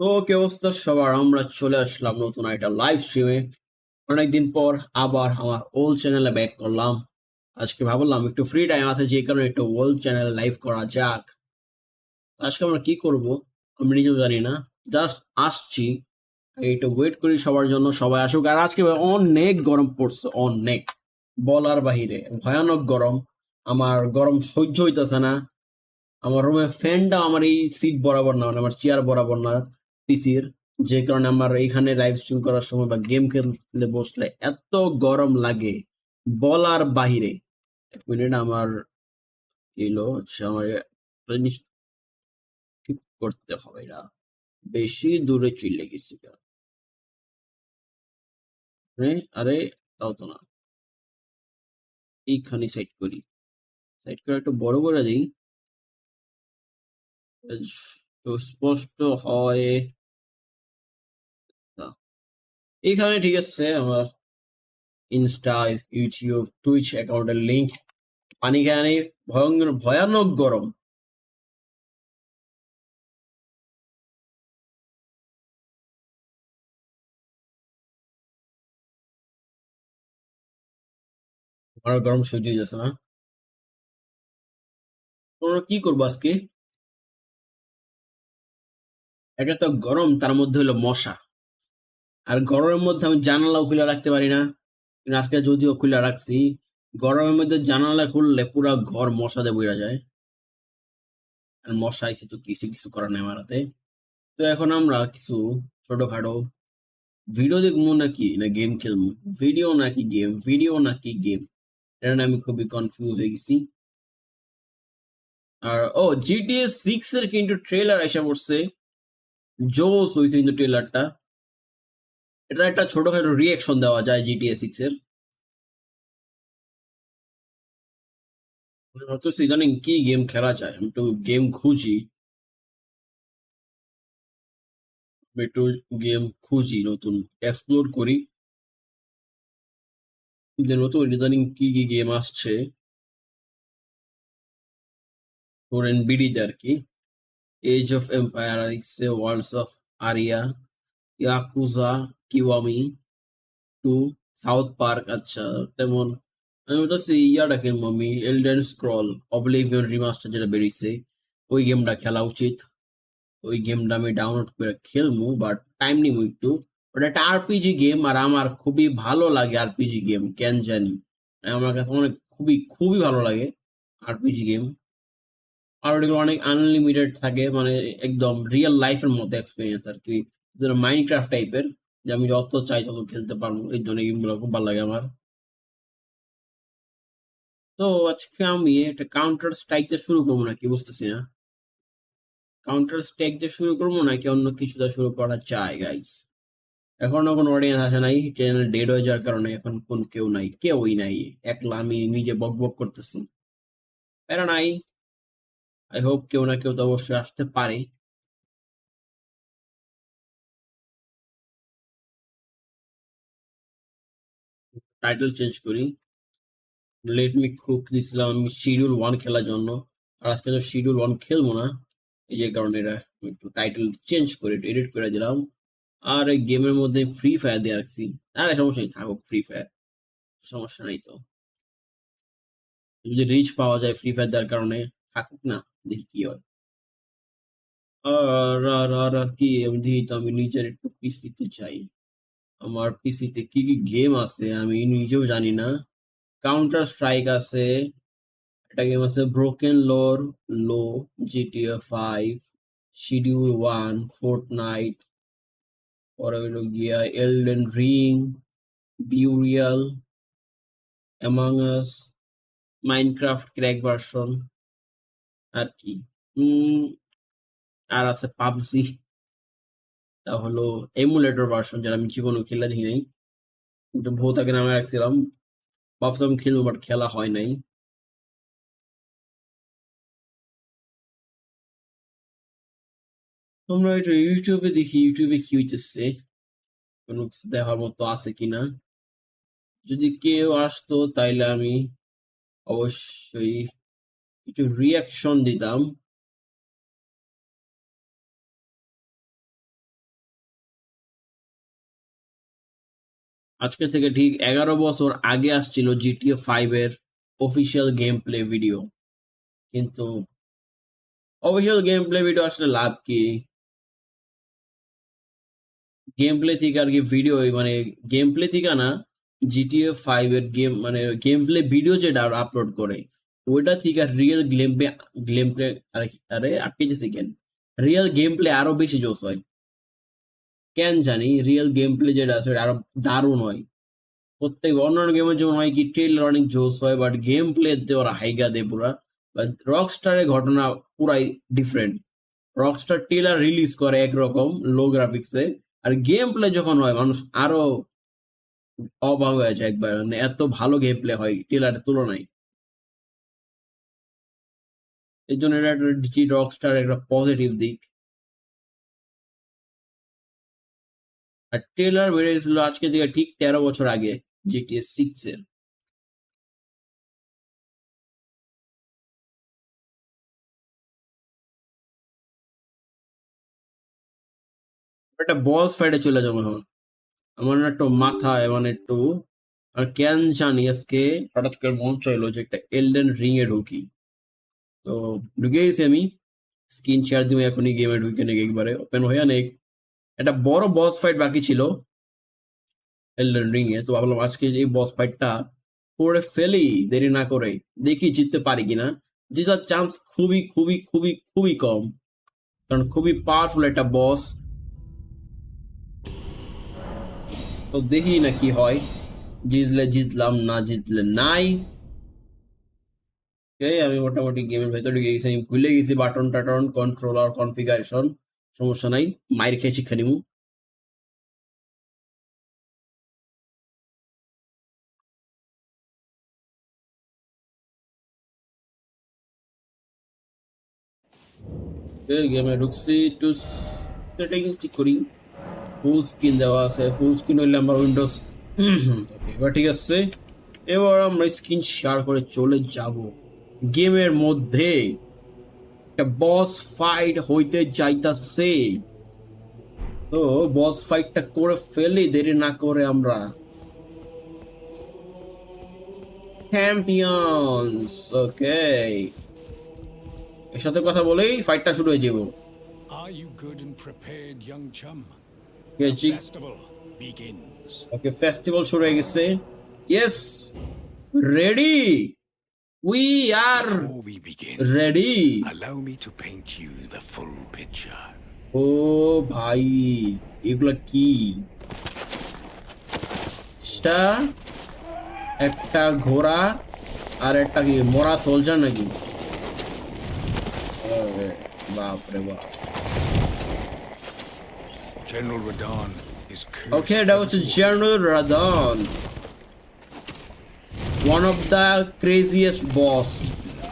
তো কি অবস্থা সবার আমরা চলে আসলাম নতুন একটা লাইভ স্ট্রিমে অনেকদিন পর আবার আমার ওল্ড চ্যানেলে ব্যাক করলাম। আজকে ভাবলাম একটু ফ্রি টাইম আছে, যে কারণে একটু ওল্ড চ্যানেলে লাইভ করা যাক। আজকে আমরা কি করব? আমি নিজেও জানি না। জাস্ট আসছি। একটু ওয়েট করি সবার জন্য, সবাই আসুক। আর আজকে অনেক গরম পড়ছে, অনেক। বলার বাহিরে, ভয়ানক গরম। আমার গরম সহ্য হইতেছে না। আমার রুমে ফ্যানটা আমার এই সিট বরাবর না মানে আমার চেয়ার বরাবর না। পিসির, যে কারণে আমার এইখানে লাইভ স্ট্রিম করার সময় বা গেম খেলতে বসলে এত গরম লাগে বলার বাহিরে এক মিনিট আমার এলো আমার ঠিক করতে হবে এটা বেশি দূরে চলে গেছি। আরে, তাও তো না এইখানে সাইড করি সাইড করে একটু বড় করে দিই স্পষ্ট হয় না। এইখানে ঠিক আছে, আমার ইনস্টা ইউটিউব টুইচ অ্যাকাউন্টের লিঙ্ক পানি খেয়ে নেই ভয়ঙ্কর, ভয়ানক গরম। আমার গরম সহ্য হয়ে যাচ্ছে না। তোমরা কি করব আজকে? একটা তো গরম, তার মধ্যে হলো মশা। আর গরমের মধ্যে আমি জানালাও খুলে রাখতে পারি না। আজকে যদিও খুলে রাখছি, গরমের মধ্যে জানালা খুললে পুরো ঘর মশা দিয়ে বইরা যায়। আর মশা আইসে তো কিছু কিছু করার নেই আমার হাতে। তো এখন আমরা কিছু ছোটখাটো ভিডিও দেখব নাকি? না গেম খেলব? ভিডিও নাকি গেম? ভিডিও নাকি গেম? এটা আমি খুবই কনফিউজ হয়ে গেছি। আর, ও জিটিএস সিক্স এর কিন্তু ট্রেলার এসে পড়ছে। জোস হয়েছে কিন্তু ট্রেলারটা এটা একটা ছোটখাটো রিয়াকশন দেওয়া যায় জিটিএ সিক্স এর। ভাবতেছি ইদানিং কি গেম খেলা যায়? আমি একটু গেম খুঁজি। একটু গেম খুঁজি, নতুন এক্সপ্লোর করি। যে নতুন ইদানিং কি কি গেম আসছে। ফোরেন বিডিতে আর কি। Age of Empire Worlds of Aria Yakuza Kiwami two South Park আচ্ছা তেমন। আমি বলতেছি ইয়াটা খেলব আমি এলডেন স্ক্রল অবলিভিয়ন রিমাস্টার যেটা বেরিয়েছে, ওই গেমটা খেলা উচিত। ওই গেমটা আমি ডাউনলোড করে খেলব বাট টাইম নিবো একটু। ওটা একটা আরপিজি গেম আর আমার খুবই ভালো লাগে আরপিজি গেম কেন জানি। আমার কাছে অনেক খুবই খুবই ভালো লাগে আরপিজি গেম আর ওগুলো অনেক আনলিমিটেড থাকে মানে একদম রিয়েল লাইফের মতো এক্সপিরিয়েন্স আর কি। মাইনক্রাফট টাইপের যে আমি যত চাই তত খেলতে পারব। এই জন্য গেমগুলো খুব ভালো লাগে আমার। তো আজকে আমি একটা কাউন্টার স্ট্রাইক দিয়ে শুরু করব নাকি, বুঝতেছি না? কাউন্টার স্ট্রাইক দিয়ে শুরু করব নাকি অন্য কিছু দিয়ে শুরু করা চাই গাইস এখনও কোনো অডিয়েন্স আসে নাই চ্যানেল ডেড হয়ে যাওয়ার কারণে এখন কোন কেউ নাই, কেউই নাই। একলা আমি নিজে বক বক করতেছি। প্যারা নাই। আই হোপ কেউ না কেউ তো অবশ্যই আসতে পারে। টাইটেল চেঞ্জ করি। লেট মি কুক দিছিলাম আমি শিডিউল ওয়ান খেলার জন্য। আর আজকে তো শিডিউল ওয়ান খেলব না। এই যে কারণে এটা একটু টাইটেল চেঞ্জ করে এডিট করে দিলাম। আর এই গেমের মধ্যে ফ্রি ফায়ার দিয়ে রাখছি। আর সমস্যা নেই, থাকুক ফ্রি ফায়ার সমস্যা নেই তো। যদি রিচ পাওয়া যায় ফ্রি ফায়ার দেওয়ার কারণে, থাকুক না, দেখি কি হয়। আর আর আর কি আমি দেখি তো আমি নিজের একটু পিসিতে চাই। আমার পিসিতে কি কি গেম আছে আমি নিজেও জানি না। কাউন্টার স্ট্রাইক আছে, একটা গেম আছে ব্রোকেন লোর লো GTA five schedule one Fortnite পরে হইল গিয়া Elden Ring burial Among Us Minecraft crack version আর কি? আর আছে পাবজি। তা হলো এমুলেটর ভার্সন যেটা আমি জীবনে খেলে দেখি নাই। কিন্তু আগে নামে রাখছিলাম। ভাবছিলাম খেলব বাট খেলা হয় নাই। আমরা এটা ইউটিউবে দেখি, ইউটিউবে কি হইতেছে? কোনো কিছু দেখার মতো আছে কিনা? যদি কেউ আসতো তাইলে আমি অবশ্যই একটু রিয়াকশন দিতাম। আজকে থেকে ঠিক এগারো বছর আগে আসছিল জিটিএ ফাইভ এর অফিসিয়াল গেম প্লে ভিডিও কিন্তু অফিসিয়াল গেম প্লে ভিডিও আসলে লাভ কি? গেম প্লে থেকে আর কি ভিডিও মানে গেম প্লে থেকে না জিটিএ ফাইভ এর গেম মানে গেম প্লে ভিডিও যেটা আপলোড করে, ওইটা থেকে real game play game play আরে, আটকে যে সেকেন্ড রিয়েল গেম প্লে আরও বেশি জোস হয়। কেন জানি রিয়েল গেম প্লে যেটা আছে আরও দারুণ হয়। প্রত্যেক অন্যান্য গেমের যেমন হয় কি ট্রেলার অনেক জোস হয় বাট গেম প্লে তে ওরা হাইগা দেয় পুরা। বাট রক স্টারের ঘটনা পুরাই ডিফারেন্ট রকস্টার ট্রেলার রিলিজ করে একরকম লো গ্রাফিক্সে আর গেম প্লে যখন হয়, মানুষ আরও অবাক হয়ে যায় একবার। মানে এত ভালো গেম প্লে হয় ট্রেলারের তুলনায়। এর জন্য এটা একটা রক রকস্টার একটা পজিটিভ দিক। আর ট্রেলার বেরিয়েছিল আজকে থেকে ঠিক তেরো বছর আগে জিটিএস সিক্স এর। একটা বস ফাইটে চলে যাব এখন। আমার একটু মাথা এমন একটু, আর কেন জানি আজকে হঠাৎ করে মন চাইলো যে একটা এলডেন রিং এ ঢুকি। তো ঢুকে গেছি আমি। স্ক্রিন শেয়ার দিব এখনই গেমে ঢুকে নাকি একবারে। ওপেন হয়ে নেই। একটা বড় বস ফাইট বাকি ছিল এলডেন রিং এ। তো ভাবলাম আজকে এই বস ফাইটটা করে ফেলি, দেরি না করে দেখি জিততে পারি কিনা। জেতার চান্স খুবই খুবই খুবই খুবই কম, কারণ খুবই পাওয়ারফুল একটা বস তো দেখি না কি হয়, জিতলে জিতলাম, না জিতলে নাই। আমি মোটামুটি গেমের ভেতরে গেছি, আমি ভুলে গেছি বাটন টাটন কন্ট্রোলার কনফিগারেশন সমস্যা নাই মায়ের খেয়ে শিক্ষা নিবো গেমে ঢুকছি, একটু সেটিংস ঠিক করি। ফুল স্ক্রিন দেওয়া আছে ফুল স্ক্রিন হইলে আমার উইন্ডোজ এবার ঠিক আছে। এবার আমরা স্ক্রিন শেয়ার করে চলে যাব। গেমের মধ্যে একটা বস ফাইট হইতে যাইতাছে। তো বস ফাইটটা করে ফেলি দেরি না করে আমরা। চ্যাম্পিয়ন্স ওকে এর সাথে কথা বলেই ফাইটটা শুরু হয়ে যাব। Are you good and prepared, young chum? Yeah, The festival begins. Okay festival শুরু হয়ে গেছে। Yes ready We are Before we begin, ready allow me to paint you the full picture. ও ভাই এগুলা কি সেটা একটা ঘোড়া আর একটা কি মরা সোলজার নাকি আরে বাপ রে বাপ General Radon is cursed. Okay, that was General Radon. One of the craziest boss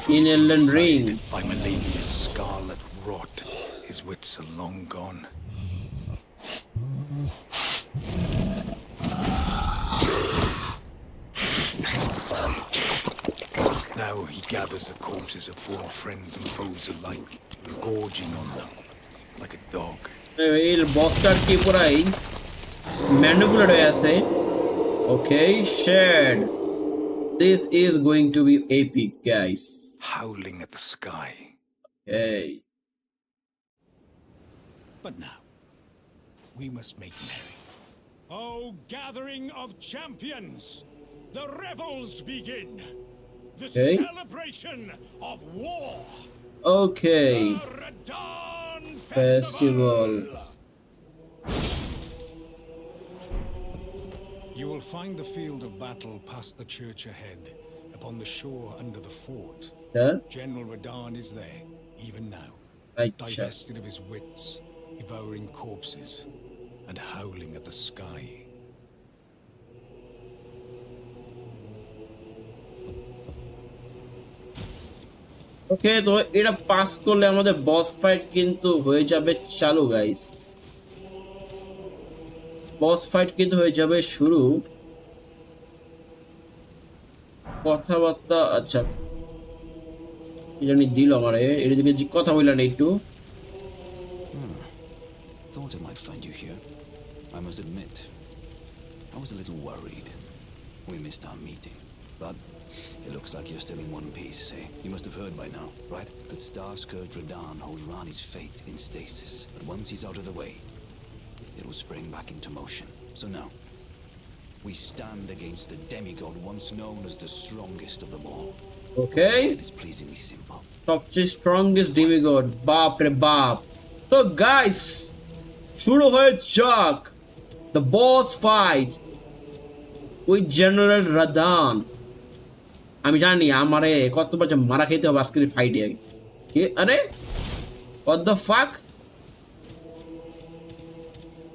in Elden Ring. By Melania's scarlet rot, his wits are long gone. Now he gathers the corpses of former friends and foes alike, gorging on them like a dog. El keep ki purai manipulated aise. Okay, shared. This is going to be epic, guys. Howling at the sky. Hey. But now, we must make merry. Oh, gathering of champions! The revels begin! The okay. celebration of war! Okay. Festival. Festival. will find the field of battle past the church ahead, upon the shore under the fort. General Radon is there, even now. আচ্ছা divested of his wits, devouring corpses, and howling at the sky. ওকে তো এটা pass করলে আমাদের বস fight কিন্তু হয়ে যাবে চালু guys বস fight কিন্তু হয়ে যাবে শুরু কথাবার্তা আচ্ছা জানি দিল আমারে এটা দিকে কথা বললেন একটু Thought I might find you here. I must admit, I was a little worried. We missed our meeting. But it looks like you're still in one piece, eh? You must have heard by now, right? That Starscourge Radan holds Rani's fate in stasis. But once he's out of the way, it will spring back into motion. So now, we stand against the demigod once known as the strongest of them all. Okay It's pleasingly simple. সবচেয়ে strongest demigod বাপ রে বাপ তো guys শুরু হয়ে যাক the boss fight with general Radahn আমি জানি আমারে কত বছর মারা খেতে হবে আজকের ফাইটে কি আরে what the fuck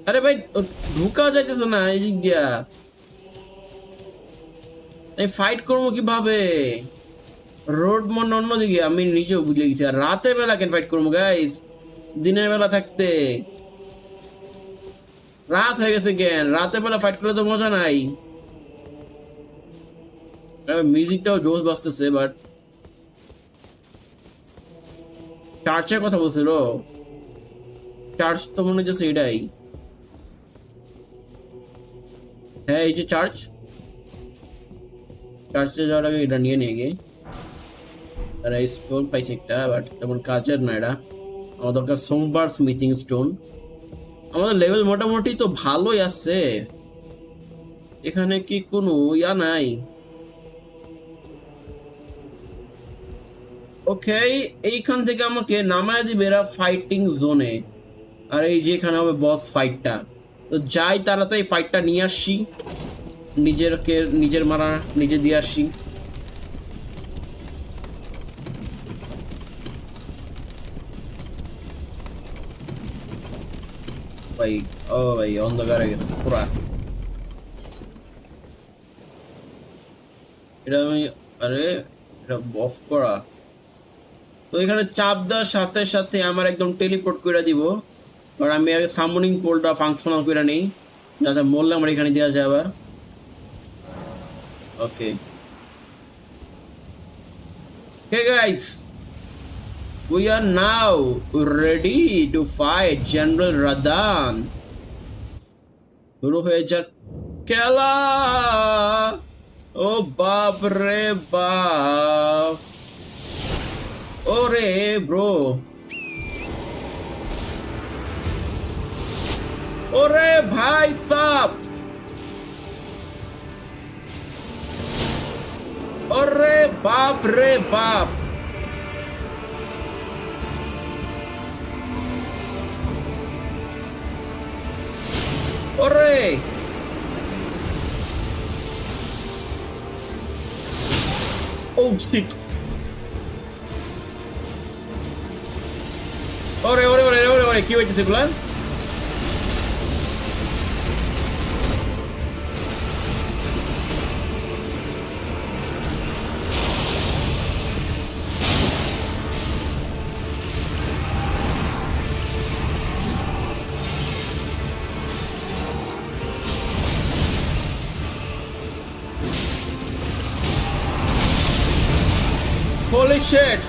আরে ভাই, ও ঢুকা যাইতেছে না, এই দিক দিয়া। এই ফাইট করব কীভাবে? রোড মন অন্যদিকে আমি নিজেও বুঝে গেছি। আর রাতের বেলা কেন ফাইট করব গাইস দিনের বেলা থাকতে। রাত হয়ে গেছে কেন? রাতের বেলা ফাইট করলে তো মজা নাই। মিউজিকটাও জোস বাজতেছে বাট চার্চের কথা বলছিল। চার্চ তো মনে হচ্ছে এটাই। হ্যাঁ এই যে চার্চ চার্চে যাওয়ার আগে এটা নিয়ে নিয়ে গিয়ে এই স্টোন পাইছি একটা বাট তেমন কাজের না এটা আমার দরকার সোমবার স্মিথিং স্টোন আমাদের লেভেল মোটামুটি তো ভালোই আছে এখানে কি কোনো ইয়া নাই ওকে এইখান থেকে আমাকে নামায় দিবে এরা ফাইটিং জোনে আর এই যে এখানে হবে বস ফাইটটা তো যাই তাড়াতাড়ি ফাইটটা নিয়ে আসছি নিজেরকে, নিজের মারা নিজে দিয়ে আসছি ভাই ও ভাই অন্ধকার হয়ে গেছে, পুরা। এটা আমি, আরে, এটা অফ করা। তো এখানে চাপ দেওয়ার সাথে সাথে আমার একদম টেলিপোর্ট করে দিব। আর আমি আগে সামনিং পোলটা ফাংশনাল করে নিই যাতে মরলে আমার এখানে দেওয়া যায় আবার ওকে Okay guys, we are now ready to fight General Radan. শুরু হয়ে যাক খেলা ও বাপ রে বাপ ওরে ব্রো ওরে ভাই সাপ। ওরে বাপ রে বাপ। ওরে। ও শিট ওরে ওরে ওরে ওরে ওরে, কি হয়েছে সেগুলা Holy shit!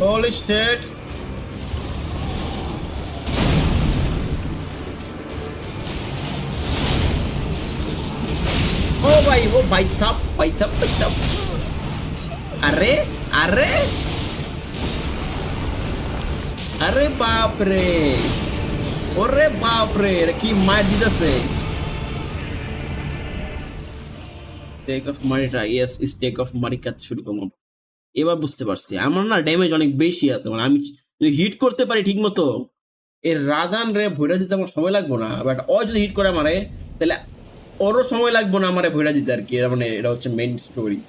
Holy shit! ও ভাই ও ভাই সাপ ভাই সাপ ভাই সাপ আরে আরে আরে বাপ রে ওরে বাপ রে এটা কি মার দিতেছে take off মারিটা yes is take off মারি কাজ শুরু করব এবার বুঝতে পারছি, আমার না ড্যামেজ অনেক বেশি আছে মানে আমি যদি হিট করতে পারি ঠিক মতো এর রাধান রে ভৈরা দিতে আমার সময় লাগবো না বাট ও যদি হিট করে আমারে, তাহলে ওরও সময় লাগবো না আমারে ভৈরা দিতে আর কি, এরা মানে এটা হচ্ছে মেইন স্টোরি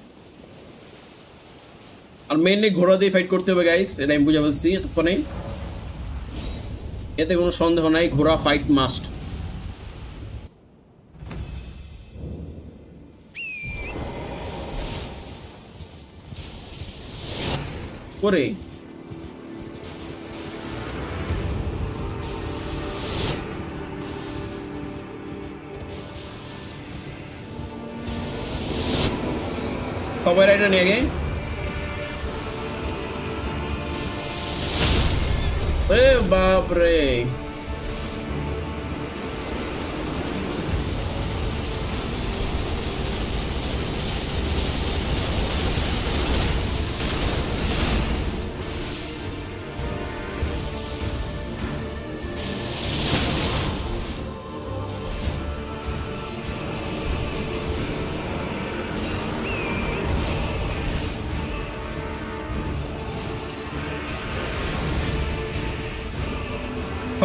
আর মেইনলি ঘোড়া দিয়ে ফাইট করতে হবে গাইস এটা আমি বুঝে বলছি এতক্ষণে। এতে কোনো সন্দেহ নাই, ঘোড়া ফাইট মাস্ট করে। রাইডার নিয়ে আগে। এ বাপ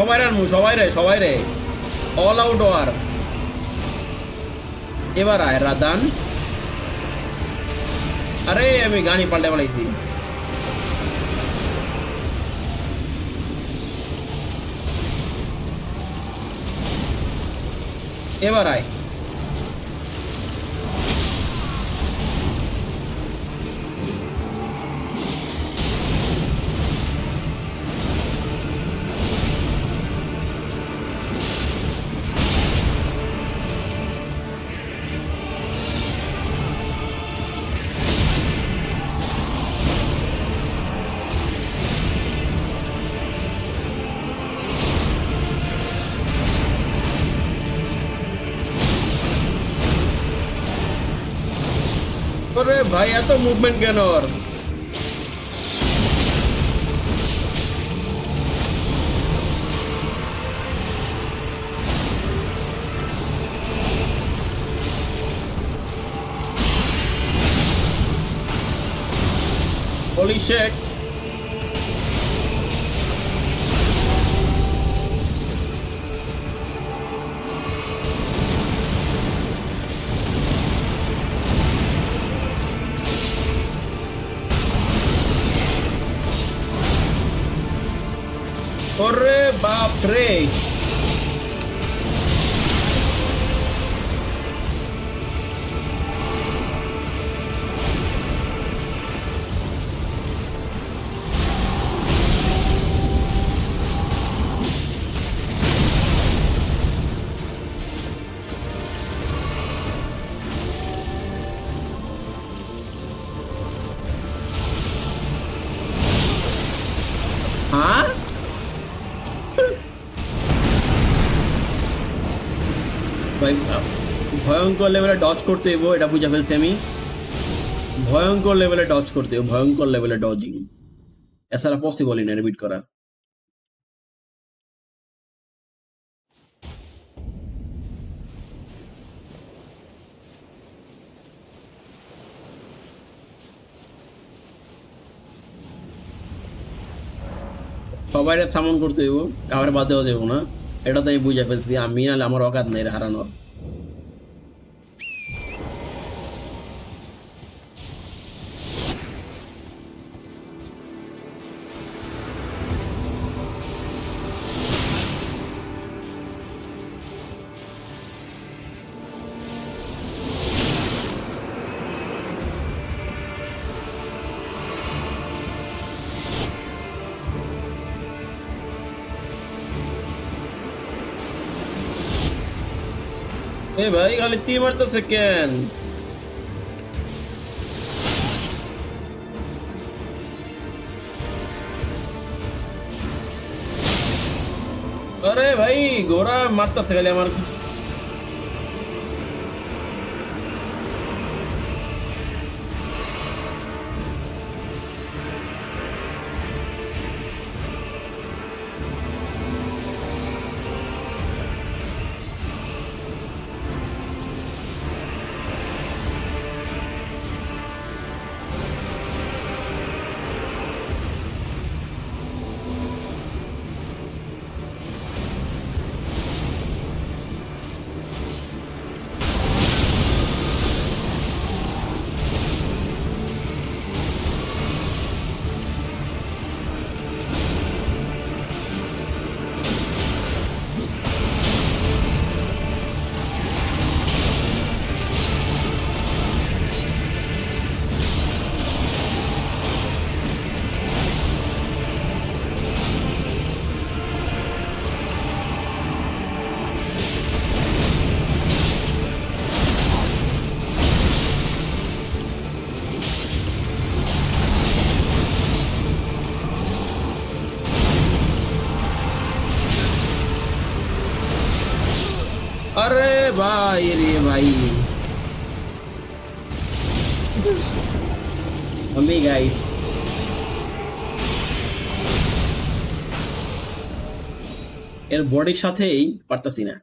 সবাই রানমু সবাই রে সবাই রে। অল আউট ওয়ার এবার আয় রাদান আরে, আমি গানি পাল্টে পালাইছি এবার আয়। ওরে ভাই এত মুভমেন্ট কেন ওর Holy shit. 3. ভয়ঙ্কর লেভেলে ডজ করতে হইব এটা বুঝে ফেলছি আমি। ভয়ঙ্কর লেভেলে ডজ করতে হইব ভয়ঙ্কর লেভেলে ডজিং এছাড়া পসিবলই না রিপিট করা। সবাই থামন করতে হইব, কাউরে বাদ দেওয়া যাব না। এটা তো আমি বুঝে ফেলছি, আমি নাহলে আমার অকাত নেই হারানোর। খালি তীর মারতেছে কেন আরে ভাই ঘোড়া মারতেছে খালি আমার এর বডির সাথেই পারতাছি না।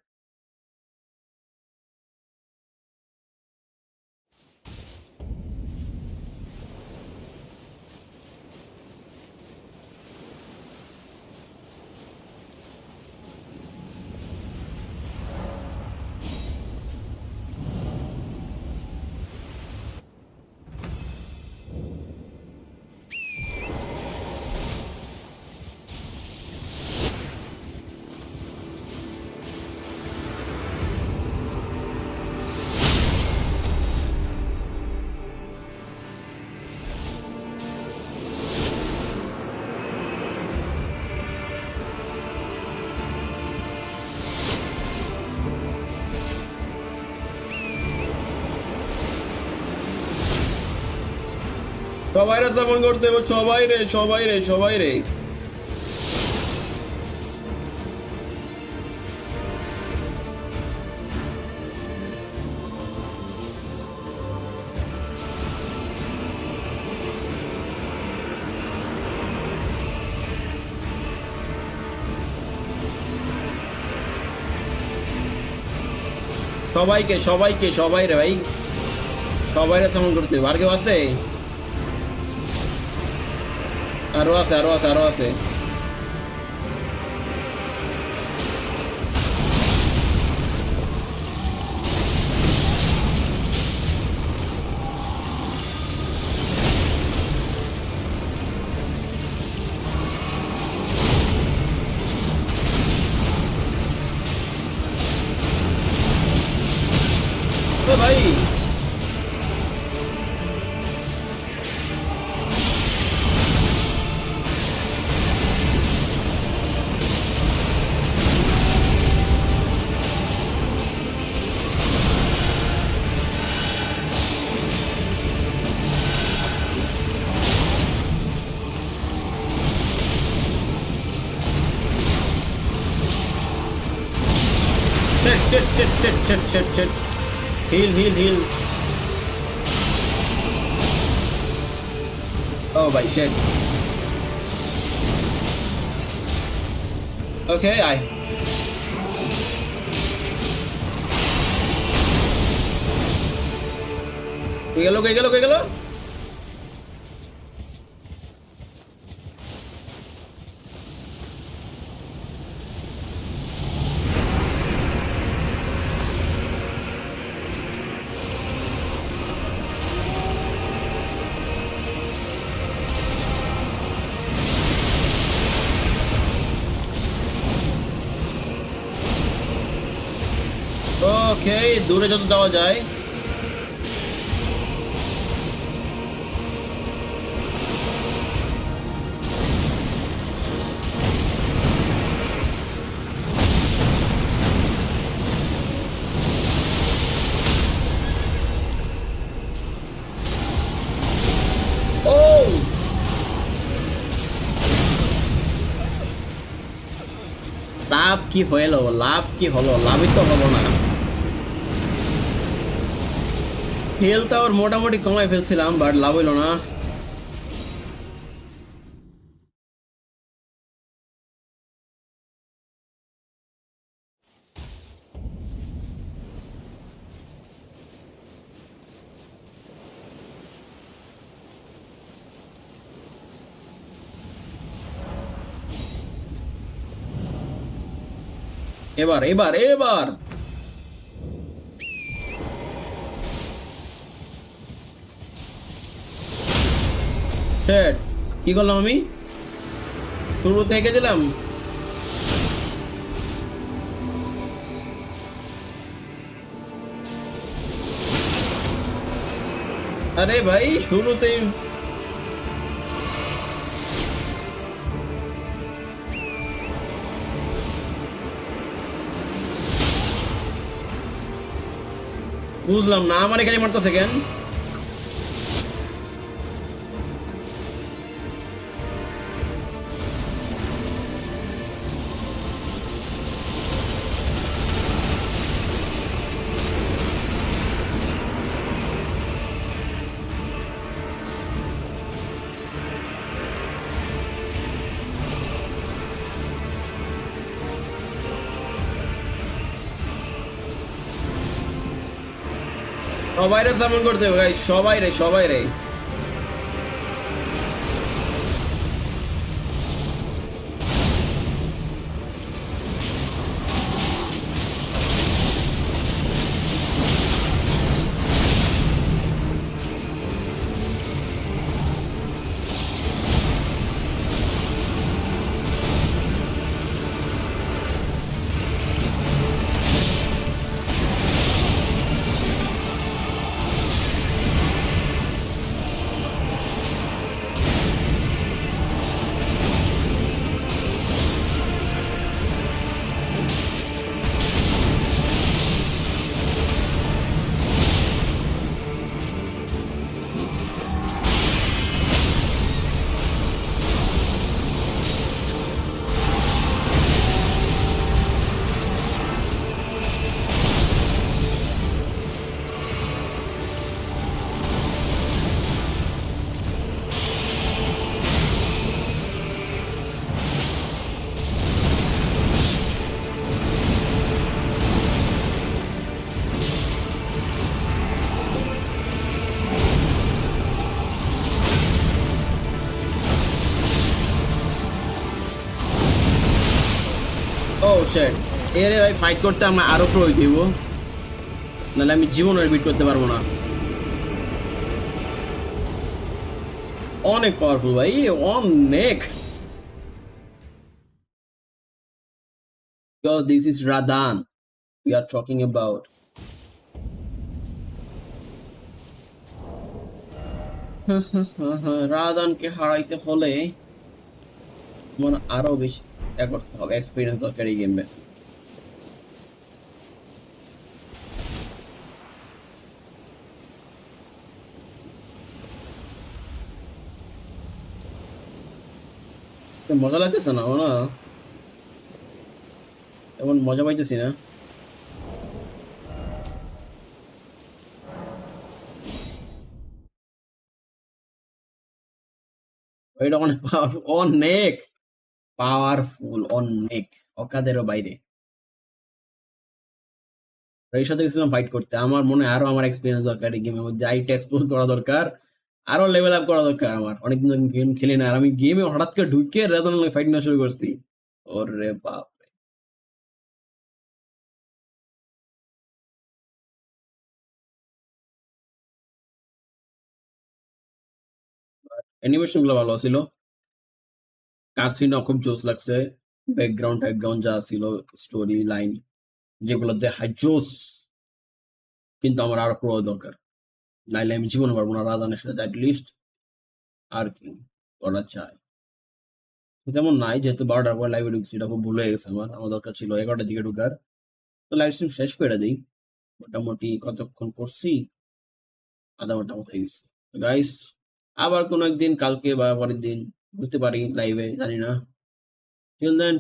সবাই রে তেমন করতে হবে, সবাই রে সবাই রে সবাই রে। সবাইকে সবাইকে, সবাই রে ভাই। সবাই রে তেমন করতে হবে। আর আছে? আরও আছে আরও আছে আরও আছে। chết chết chết chết chết heal heal heal. Oh vậy chết okay ai? Gigalo, gigalo, gigalo. দূরে যত যাওয়া যায়! লাভ কি হলো? লাভ কি হলো? লাভই তো হলো না। হেলথ আবার মোটামুটি কমাই ফেলছিলাম বাট লাভ হইল না। এবার এবার এবার! Shit, কি করলাম আমি? শুরু থেকে দিলাম? আরে ভাই শুরুতেই বুঝলাম না আমার এখানে মারতেছে কেন? সবাই রে তেমন করতে হবে ভাই। সবাই রে শেট এরে ভাই ফাইট করতে আমরা আরও প্রয়োগ দিব নাহলে আমি বিট করতে পারব না। অনেক পাওয়ারফুল ভাই, অনেক। This is Radan we are talking about. রাদানকে হারাইতে হলে মানে আরও বেশি করতে হবে এক্সপিরিয়েন্স দরকার এই গেমে মজা লাগতেছে না ও না এমন মজা পাইতেছি না। এটা অনেক অনেক! পাওয়ারফুল অনেক অকাদেরও বাইরে। সাথে ফাইট করতে। আমার মনে হয় আরও আমার এক্সপিরিয়েন্স দরকার এই গেমের মধ্যে। এক্সপ্লোর করা দরকার, আরও লেভেল আপ করা দরকার আমার। অনেকদিন গেম খেলি না। আর আমি গেমে হঠাৎ করে ঢুকে ফাইট না শুরু করছি। বাপ অ্যানিমেশনগুলো ভালো ছিল। কারসিনও খুব জোস লাগছে? ব্যাকগ্রাউন্ড ট্যাকগ্রাউন্ড যা ছিল স্টোরি লাইন যেগুলো দেখায় জোস কিন্তু আমার আরও পুরো দরকার। নাইলে আমি জীবনে পারব না রাধানের সাথে লিস্ট আর কি করা চাই। তেমন নাই, যেহেতু বারোটার পর লাইভে ঢুকছি, এটা খুব ভুল গেছে আমার। আমার দরকার ছিল এগারোটার দিকে ঢুকার। তো লাইভ স্ট্রিম শেষ করে দিই। মোটামুটি কতক্ষণ করছি? আধা ঘণ্টা মতো হয়ে গাইস আবার কোনো একদিন, কালকে বা পরের দিন হতে পারি লাইভে জানি না টিল দেন